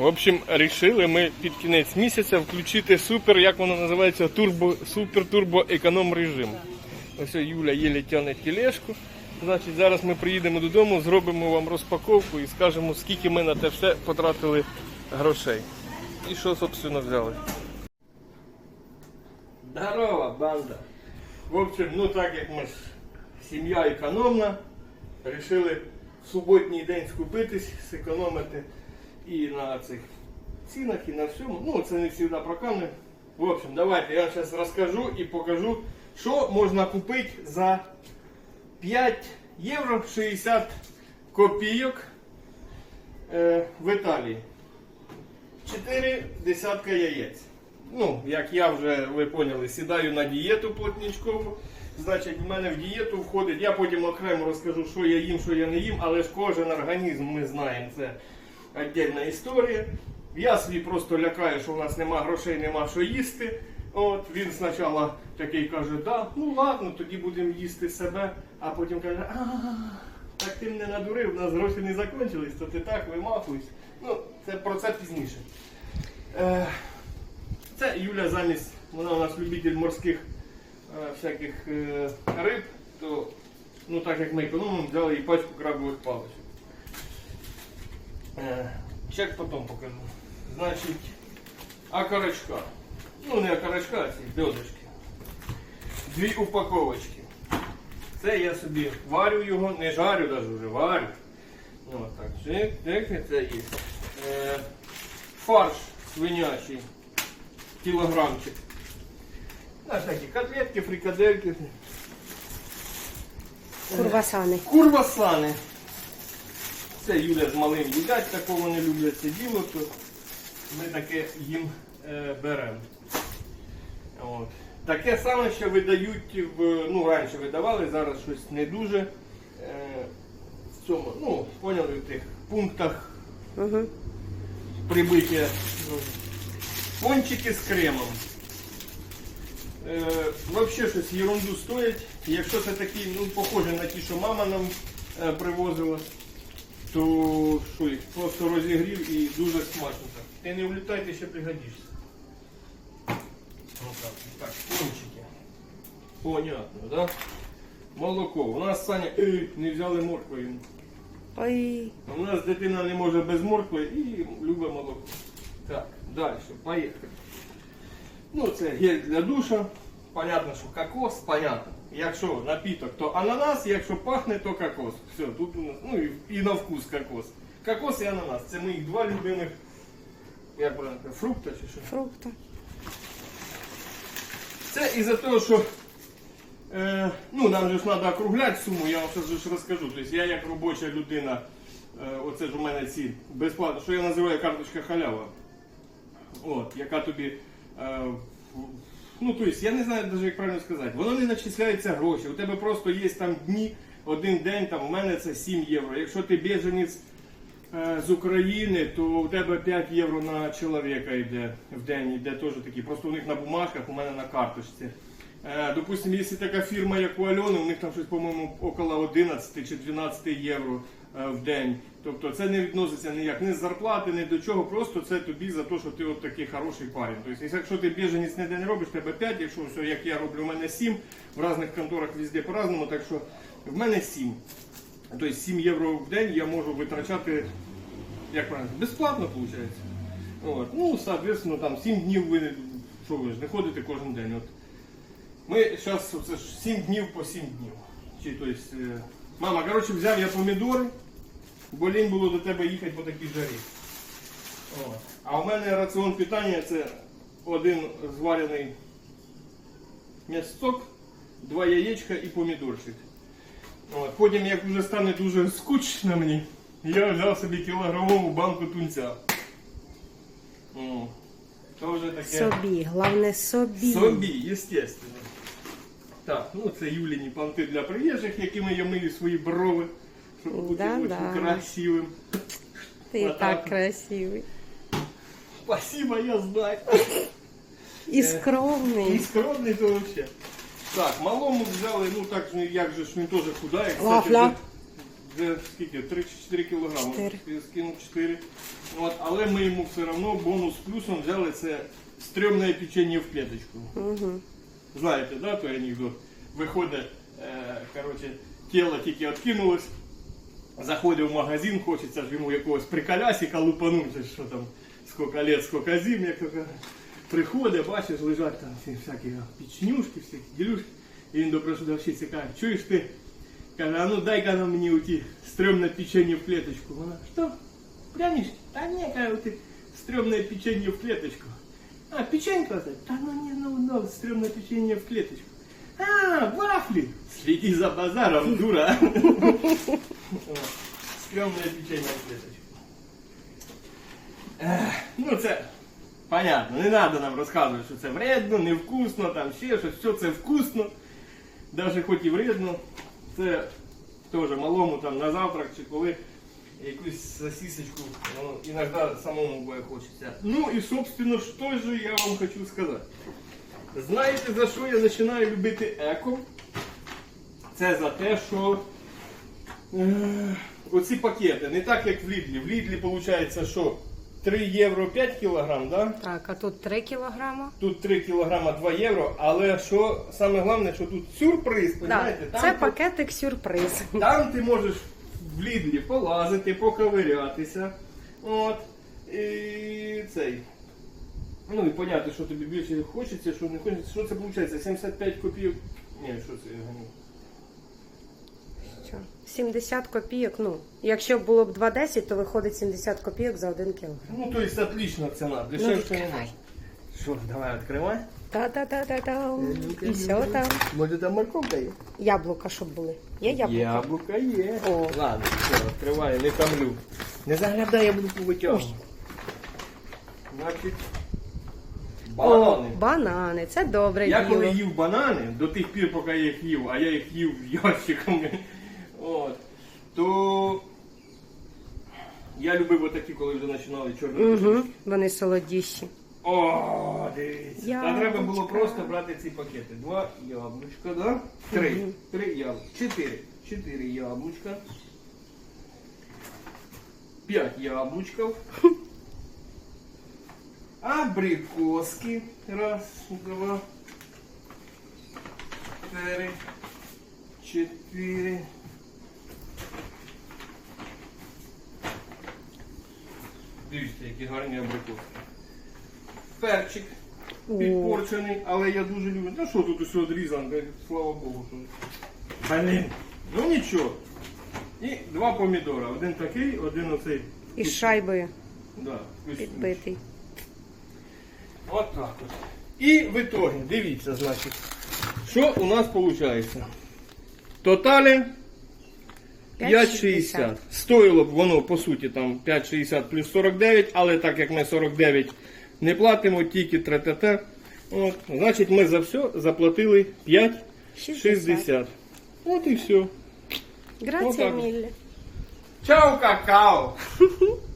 В общем, рішили ми під кінець місяця включити супер, як воно називається, турбо, супер турбо економ режим. Ось Юля єлі тягне тележку. Значить, зараз ми приїдемо додому, зробимо вам розпаковку і скажемо, скільки ми на те все потратили грошей. І що, собственно, взяли. Здорово, банда! В общем, ну так як ми сім'я економна, вирішили в суботній день скупитись, зекономити і на цих цінах, і на всьому. Ну, це не завжди прокане. В общем, давайте я зараз розкажу і покажу, що можна купити за 5 євро 60 копійок е, в Італії. 4 десятка яєць. Ну, як я вже, ви поняли, сідаю на дієту плотничкову. Значить, в мене в дієту входить. Я потім окремо розкажу, що я їм, що я не їм, але ж кожен організм ми знаємо, це віддільна історія. Я собі просто лякаю, що в нас нема грошей, нема що їсти. От він спочатку такий каже, да, ну ладно, тоді будемо їсти себе, а потім каже, а так ти мене надурив, у нас гроші не закінчились, то ти так вимахуєш. Ну, це про це пізніше. Е, це Юля замість, вона у нас любитель морських е, всяких е, риб, то ну так як ми економимо, взяли і пачку крабових паличок. Е, чек потім покажу. Значить, окорочка. Ну не окорочка, а ці бедочки. Дві упаковочки. Це я собі варю його, не жарю навіть вже, варю. Ну, так, чик, чик, це є. Е, фарш свинячий, кілограмчик. Ось такі котлетки, фрикадельки. Курвасани. Курвасани. Це Юля з малим їдять, такого не люблять це діло, то ми таке їм е, беремо. От. Таке саме, що видають в, ну раніше видавали, зараз щось не дуже. Е, в цьому, ну, поняли, в тих пунктах Угу. прибиття ну, пончики з кремом. Е, Вообще щось ерунду стоять. Якщо це такі, ну, похоже на ті, що мама нам е, привозила, то що їх просто розігрів і дуже смачно. Ти не влітай, ти ще пригодишся. Ну, так, так, пончики. Понятно, да? Молоко. У нас Саня «Ей, не взяли моркву йому. Ой, У нас дитина не може без моркви і любить молоко. Так, далі, поїхали. Ну, це гель для душа. Понятно, що кокос, понятно. Якщо напіток, то ананас, якщо пахне, то кокос. Все, тут у нас, ну і, і на вкус кокос. Кокос і ананас. Це моїх два любимих, як правильно, фрукта чи що. фрукта. Це із-за того, що е, ну, нам же ж треба округляти суму, я вам зараз ж розкажу. Тобто я як робоча людина, е, оце ж у мене ці безплатно, що я називаю карточка халява. От, яка тобі. Е, ну, тобто, я не знаю навіть, як правильно сказати, воно не начисляється гроші. У тебе просто є там дні, один день, там, у мене це 7 євро. Якщо ти біженець е, з України, то у тебе 5 євро на чоловіка йде в день, йде теж такі. Просто у них на бумажках, у мене на карточці. Е, Допустим, якщо така фірма, як у Альони, у них там щось, по-моєму, около 11 чи 12 євро е, в день. Тобто це не відноситься ніяк ні з зарплати, ні до чого, просто це тобі за те, що ти от такий хороший парень. Тобто, якщо ти біженець не робиш, тебе 5, якщо все, як я роблю, у мене 7, в різних конторах везде по-разному, так що в мене 7. Тобто 7 євро в день я можу витрачати, як правильно, безплатно виходить. От. Ну, соответственно, там 7 днів ви, що ви ж не ходите кожен день. От. Ми зараз це 7 днів по 7 днів. Чи, то есть, е, мама, коротше, взяв я помідори, бо лінь було до тебе їхати по такій жарі. От. А у мене раціон питання це один зварений м'ясцок, два яєчка і помідорчик. От. Потім, як вже стане дуже скучно мені, я взяв собі кілограмову банку тунця. О, То вже таке. Собі, головне собі. Собі, естественно. Так, ну це Юліні панти для приїжджих, якими я мию свої брови, бути Да-да. очень красивим. Ти Отак. так красивий. Спасибо, я знаю. І І скромний. скромний то вообще. Так, малому взяли, ну так, ну, як же ж він теж худає. Кстати, Вафля. вже вже скільки? 3-4 кілограми. Чотири. Я скинув 4. От, але ми йому все одно бонус плюсом взяли це стрьомне печення в клеточку. Знаєте, да, той анекдот? Виходить, е, коротше, тіло тільки відкинулось, заходить в магазин, хочеться ж йому якогось приколясика лупанути, що там, скільки лет, скільки зим, як то кажуть. Приходить, бачиш, лежать там всі всякі пічнюшки, всякі ділюшки. І він до продавщиці каже, чуєш ти? Каже, а ну дай-ка нам мені оті стрьомне печення в клеточку. Вона, що? Прянички? Та ні, каже, ти стрьомне печення в клеточку. А, печенька это? Да ну не, ну, ну, стрёмное печенье в клеточку. А, вафли! Следи за базаром, дура. Стрёмное печенье в клеточку. Ну це понятно, не треба нам розказувати, що це вредно, невкусно, там ще щось, все це вкусно. Навіть хоч і вредно. Це теж малому там на завтрак чи коли якусь сосисочку, ну, іноді самому буває хочеться. Ну і собственно, що же я вам хочу сказати. Знаєте, за що я починаю любити еко? Це за те, що оці пакети, не так як в Лідлі. В Лідлі виходить, що 3 євро 5 кілограм, да? Так, а тут 3 кілограма. Тут 3 кілограма 2 євро, але що саме головне, що тут сюрприз, понимаєте? Там це ти- пакетик сюрприз. Там ти можеш в Лідлі полазити, поковирятися. От. І цей. Ну і поняти, що тобі більше хочеться, що не хочеться. Що це виходить? 75 копійок. Ні, що це я. Що? 70 копійок. Ну, якщо було б 2,10, то виходить 70 копійок за 1 кілограм. Ну, то есть отлична ціна. Дешевше Ну, відкривай. Що, давай відкривай. Та-та-та-та-та. І все там. Може там морковка є? Яблука, щоб були. Є яблука? Яблука є. О. Ладно, все, відкриваю, не камлю. Не заглядай, я буду повитягувати. Значить, О, банани. банани. Це добре Я коли діло. їв банани, до тих пір, поки я їх їв, а я їх їв ящиками, то я любив отакі, коли вже починали чорні. Угу, вони солодіші. О, дивіться. Та треба було просто брати ці пакети. Два яблучка, да? Три. Мгм. Три яблучка. Чотири. Чотири яблучка. П'ять яблучків. Абрикоски. Раз, два. Три. Чотири. Дивіться, які гарні абрикоски. Перчик підпорчений, але я дуже люблю. Ну що тут усе відрізано, слава Богу. Що... Блін. Ну нічого. І два помідора. Один такий, один оцей. Із шайбою Да, підбитий. От так от. І в итоге, дивіться, значить, що у нас виходить. Тоталі 5,60. Стоїло б воно, по суті, там 5,60 плюс 49, але так як ми 49 не платимо, тільки тра-та-та. Значить, ми за все заплатили 5,60. От і все. Грація міллі. Чао, какао!